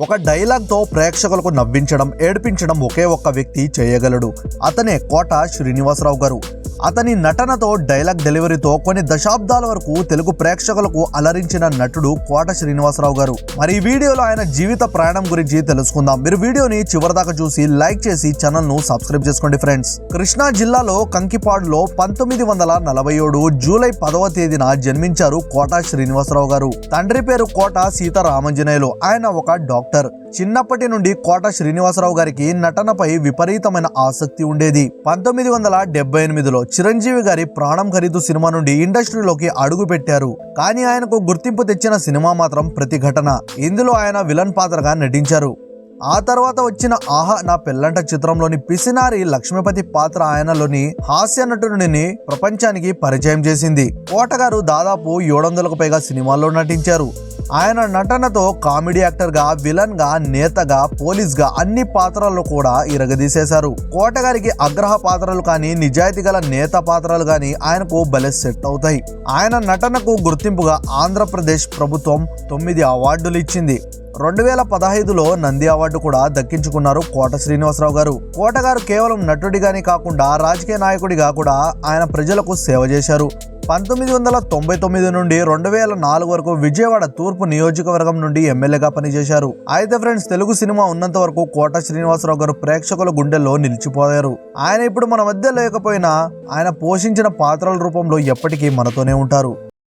ఒక డైలాగ్తో ప్రేక్షకులకు నవ్వించడం ఏడిపించడం ఒకే ఒక్క వ్యక్తి చేయగలడు. అతనే కోట శ్రీనివాసరావు గారు. అతని నటనతో డైలాగ్ డెలివరీతో కొన్ని దశాబ్దాల వరకు తెలుగు ప్రేక్షకులకు అలరించిన నటుడు కోట శ్రీనివాసరావు గారు. మరి ఈ వీడియోలో ఆయన జీవిత ప్రయాణం గురించి తెలుసుకుందాం. మీరు వీడియోని చివరిదాకా చూసి లైక్ చేసి ఛానల్ను సబ్స్క్రైబ్ చేసుకోండి ఫ్రెండ్స్. కృష్ణా జిల్లాలో కంకిపాడులో పంతొమ్మిది వందల నలభై ఏడు జూలై పదవ తేదీన జన్మించారు కోట శ్రీనివాసరావు గారు. తండ్రి పేరు కోట సీతారామంజనేయులు. ఆయన ఒక డాక్టర్. చిన్నప్పటి నుండి కోట శ్రీనివాసరావు గారికి నటనపై విపరీతమైన ఆసక్తి ఉండేది. పంతొమ్మిది వందల డెబ్బై ఎనిమిదిలో చిరంజీవి గారి ప్రాణం ఖరీదు సినిమా నుండి ఇండస్ట్రీలోకి అడుగు పెట్టారు కానీ ఆయనకు గుర్తింపు తెచ్చిన సినిమా మాత్రం ప్రతిఘటన. ఇందులో ఆయన విలన్ పాత్రగా నటించారు. ఆ తర్వాత వచ్చిన ఆహా నా పెళ్ళంట చిత్రంలోని పిసినారి లక్ష్మీపతి పాత్ర ఆయనలోని హాస్య నటుడిని ప్రపంచానికి పరిచయం చేసింది. కోటగారు దాదాపు ఏడు వందలకు పైగా సినిమాల్లో నటించారు. ఆయన నటనతో కామెడీ యాక్టర్గా విలన్గా నేతగా పోలీస్గా అన్ని పాత్రల్లో కూడా ఇరగదీసేశారు. కోటగారికి అగ్రహ పాత్రలు కానీ నిజాయితీ గల నేత పాత్రలు కానీ ఆయనకు భలే సెట్ అవుతాయి. ఆయన నటనకు గుర్తింపుగా ఆంధ్రప్రదేశ్ ప్రభుత్వం తొమ్మిది అవార్డులు ఇచ్చింది. రెండు వేల పదహైదులో నంది అవార్డు కూడా దక్కించుకున్నారు కోట శ్రీనివాసరావు గారు. కోట గారు కేవలం నటుడిగానే కాకుండా రాజకీయ నాయకుడిగా కూడా ఆయన ప్రజలకు సేవ చేశారు. పంతొమ్మిది వందల తొంభై తొమ్మిది నుండి రెండు వేల నాలుగు వరకు విజయవాడ తూర్పు నియోజకవర్గం నుండి ఎమ్మెల్యేగా పనిచేశారు. అయితే ఫ్రెండ్స్ తెలుగు సినిమా ఉన్నంత వరకు కోట శ్రీనివాసరావు గారు ప్రేక్షకుల గుండెల్లో నిలిచిపోయారు. ఆయన ఇప్పుడు మన మధ్య లేకపోయినా ఆయన పోషించిన పాత్రల రూపంలో ఎప్పటికీ మనతోనే ఉంటారు.